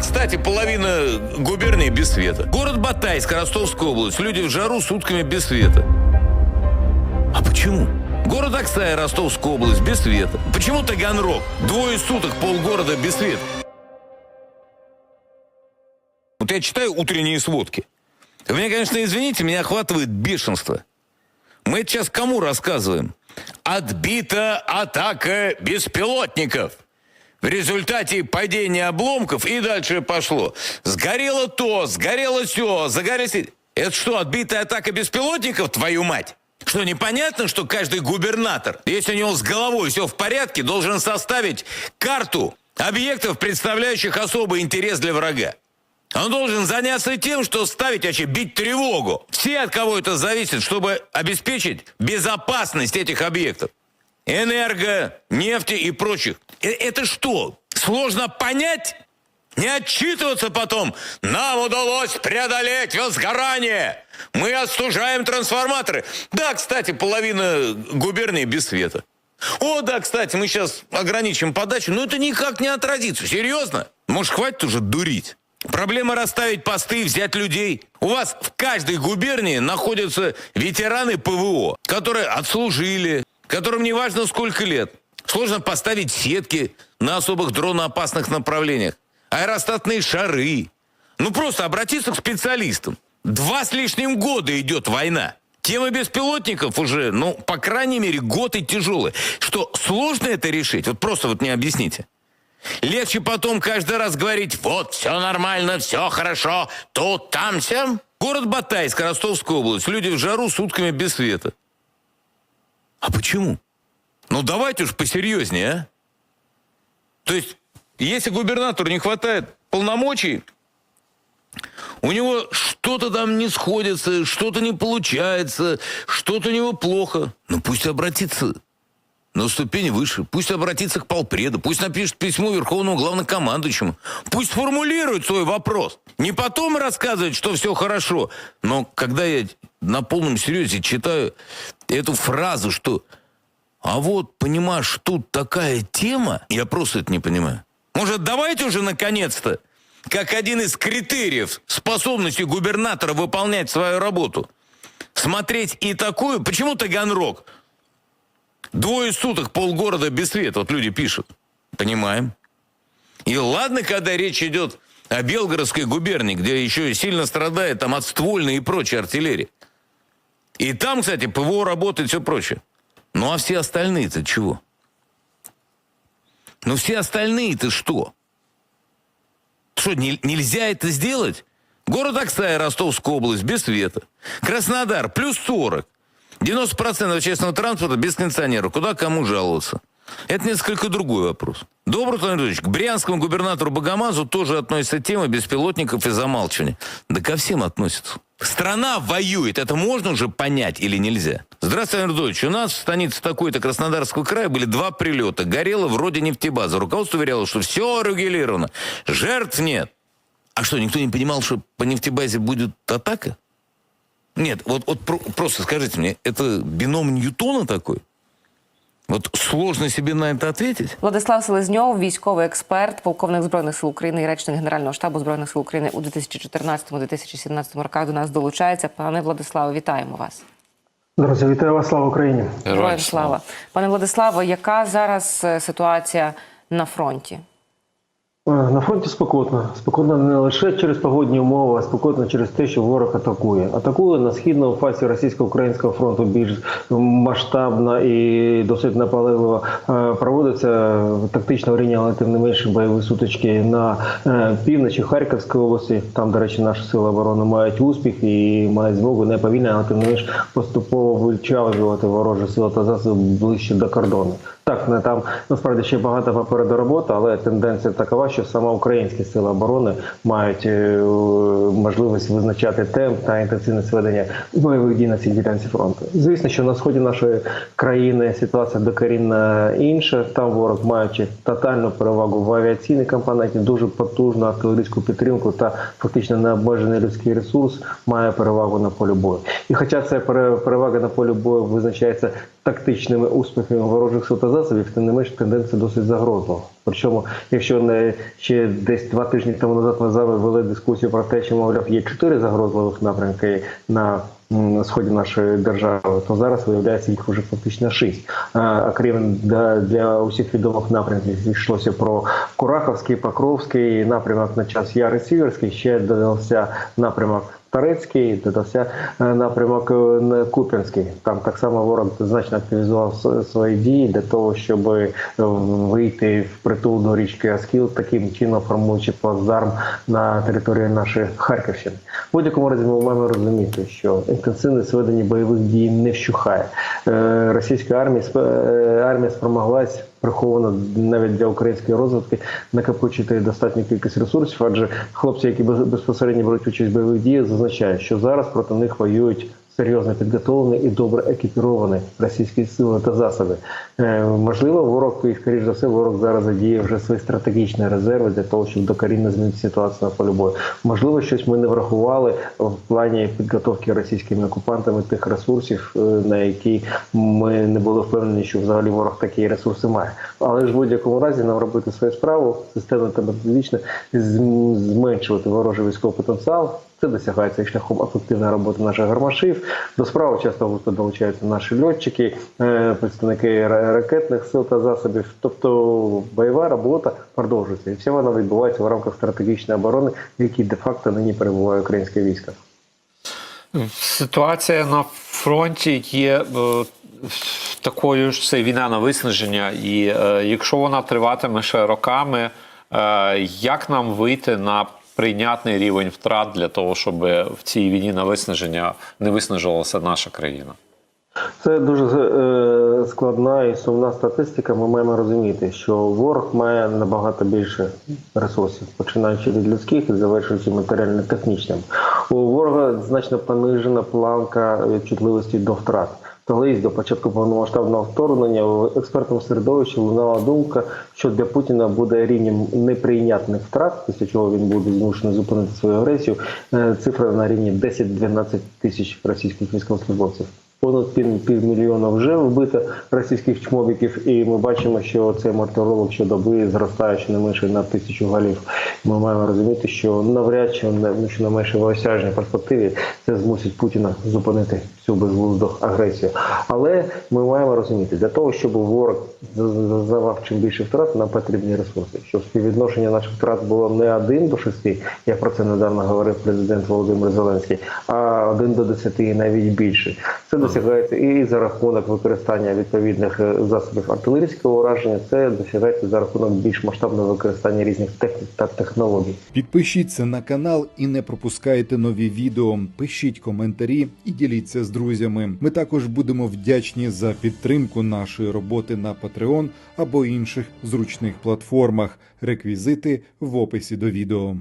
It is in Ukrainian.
Кстати, половина губернии без света. Город Батайск, Ростовская область. Люди в жару сутками без света. А почему? Город Аксай, Ростовская область, без света. Почему Таганрог? Двое суток полгорода без света. Вот я читаю утренние сводки. Вы меня, конечно, извините, меня охватывает бешенство. Мы это сейчас кому рассказываем? Отбита атака беспилотников. В результате падения обломков и дальше пошло. Сгорело то, сгорело все, загорелось... Это что, отбитая атака беспилотников, твою мать? Что, непонятно, что каждый губернатор, если у него с головой все в порядке, должен составить карту объектов, представляющих особый интерес для врага? Он должен заняться тем, что ставить, вообще бить тревогу. Все, от кого это зависит, чтобы обеспечить безопасность этих объектов. Энерго, нефти и прочих. Э, Это что, сложно понять? Не отчитываться потом. Нам удалось преодолеть возгорание. Мы остужаем трансформаторы. Да, кстати, половина губернии без света. О, да, кстати, мы сейчас ограничим подачу, но это никак не отразится. Серьезно? Может, хватит уже дурить? Проблема расставить посты, взять людей. У вас в каждой губернии находятся ветераны ПВО, которые отслужили, которым не важно сколько лет. Сложно поставить сетки на особых дроноопасных направлениях. Аэростатные шары. Ну, просто обратиться к специалистам. Два с лишним года идет война. Тема беспилотников уже, ну, по крайней мере, год и тяжелый. Что, сложно это решить? Вот просто вот мне объясните. Легче потом каждый раз говорить, вот, все нормально, все хорошо, тут, там, сям. Город Батайск, Ростовская область. Люди в жару сутками без света. А почему? Ну, давайте уж посерьезнее, а? То есть, если губернатору не хватает полномочий, у него что-то там не сходится, что-то не получается, что-то у него плохо. Ну, пусть обратится на ступень выше. Пусть обратится к полпреду, пусть напишет письмо Верховному Главнокомандующему. Пусть формулирует свой вопрос. Не потом рассказывать, что все хорошо. Но когда я на полном серьезе читаю эту фразу, что «А вот, понимаешь, тут такая тема», я просто это не понимаю. Может, давайте уже наконец-то, как один из критериев способности губернатора выполнять свою работу, смотреть и такую... Почему Таганрог? Двое суток полгорода без света, вот люди пишут. Понимаем. И ладно, когда речь идет о Белгородской губернии, где еще сильно страдает там от ствольной и прочей артиллерии. И там, кстати, ПВО работает, все прочее. Ну а все остальные-то чего? Ну все остальные-то что? Что, не- нельзя это сделать? Город Аксай, Ростовская область, без света. Краснодар, плюс 40. 90% общественного транспорта без кондиционера. Куда кому жаловаться? Это несколько другой вопрос. Добрый Владимир Владимирович, к брянскому губернатору Богомазу тоже относится тема беспилотников и замалчивания. Да ко всем относятся. Страна воюет. Это можно уже понять или нельзя? Здравствуйте, Владимир Владимирович. У нас в станице такой-то Краснодарского края были два прилета. Горело вроде нефтебаза. Руководство уверяло, что все регулировано. Жертв нет. А что, никто не понимал, что по нефтебазе будет атака? Нет, вот, вот про- просто скажите мне, это бином Ньютона такой? Вот сложно себе на это ответить? Владислав Селезньов, військовий експерт, полковник збройних сил України і речник Генерального штабу збройних сил України у 2014-2017 роках до нас долучається. Пане Владиславе, вітаємо вас. Друзі, вітаю вас, слава Україні! Героям слава. Пане Владиславе, яка зараз е, ситуація на фронті? На фронті спекотно. Спекотно не лише через погодні умови, а спекотно через те, що ворог атакує. Атакує на східному фасі російсько-українського фронту більш масштабно і досить наполегливо Е, проводиться тактично орієнтовані, але тим не менше бойові сутички на е, півночі Харківської області. Там, до речі, наші сили оборони мають успіх і мають змогу не повільно, але тим не менш поступово вичавлювати ворожі сили та засоби ближче до кордону. Так, не там насправді ще багато попереду роботи, але тенденція такова, що саме українські сили оборони мають е, можливість визначати темп та інтенсивність ведення бойових дій на цій ділянці фронту. Звісно, що на сході нашої країни ситуація докорінно інша. Там ворог, маючи тотальну перевагу в авіаційній компоненті, дуже потужну артилерійську підтримку та фактично необмежений людський ресурс, має перевагу на полі бою. І хоча ця пере- перевага на полі бою визначається тактичними успіхами ворожих сил засобів, тим не менш тенденція досить загрозлива. Причому, якщо не ще десь два тижні тому назад ми з вели дискусію про те, що мовляв є чотири загрозливих напрямки на сході нашої держави, то зараз виявляється їх вже фактично шість. А крім для, для усіх відомих напрямків йшлося про Кураховський, Покровський напрямок на час Яри Сіверський, ще додався напрямок. Тарецький додався е, напрямок е, Куп'янський. Там так само ворог значно активізував свої дії для того, щоб е, вийти в притул до річки Аскіл, таким чином формуючи плацдарм на території нашої Харківщини. В будь-якому разі ми маємо розуміти, що інтенсивність ведення бойових дій не вщухає. Російська армія армія спромоглась приховано навіть для української розвитки накопичити достатню кількість ресурсів, адже хлопці, які без- безпосередньо беруть участь в бойових діях, зазначають, що зараз проти них воюють. Серйозно підготовлені і добре екіпіровані російські сили та засоби. Е, можливо, ворог і скоріш за все, ворог зараз задіє вже свої стратегічні резерви для того, щоб докорінно змінити ситуацію на полі бою. Можливо, щось ми не врахували в плані підготовки російськими окупантами тих ресурсів, е, на які ми не були впевнені, що взагалі ворог такі ресурси має. Але ж в будь-якому разі нам робити свою справу системно та методично зменшувати ворожий військовий потенціал. Це досягається і шляхом ефективної роботи наших гармашів. До справи часто густо долучаються наші льотчики, е, представники ракетних сил та засобів. Тобто бойова робота продовжується, і вся вона відбувається в рамках стратегічної оборони, в якій де-факто нині перебуває українське військо. Ситуація на фронті є е, такою ж це війна на виснаження, і е, якщо вона триватиме ще роками, як нам вийти на прийнятний рівень втрат для того, щоб в цій війні на виснаження не виснажувалася наша країна? Це дуже е, складна і сумна статистика. Ми маємо розуміти, що ворог має набагато більше ресурсів, починаючи від людських і завершуючи матеріально-технічним. У ворога значно понижена планка чутливості до втрат. Колись до початку повномасштабного вторгнення в експертному середовищі лунала думка, що для Путіна буде рівнем неприйнятних втрат, після чого він буде змушений зупинити свою агресію. е, Цифра на рівні 10-12 тисяч російських військовослужбовців. Понад пів, півмільйона вже вбито російських чмобіків, і ми бачимо, що цей мартиролог щодоби зростає щонайменше на тисячу голів. Ми маємо розуміти, що навряд чи на ну, щонайменше в осяжній перспективі це змусить Путіна зупинити цю безглузду агресію. Але ми маємо розуміти, для того, щоб ворог завав чим більше втрат, нам потрібні ресурси. Щоб співвідношення наших втрат було не один до шести, як про це недавно говорив президент Володимир Зеленський, а один до десяти і навіть більше. Це досягається і за рахунок використання відповідних е, засобів артилерійського ураження. Це досягається за рахунок більш масштабного використання різних технік та технологій. Підпишіться на канал і не пропускайте нові відео. Пишіть коментарі і діліться з друзями. Ми також будемо вдячні за підтримку нашої роботи на Patreon або інших зручних платформах. Реквізити в описі до відео.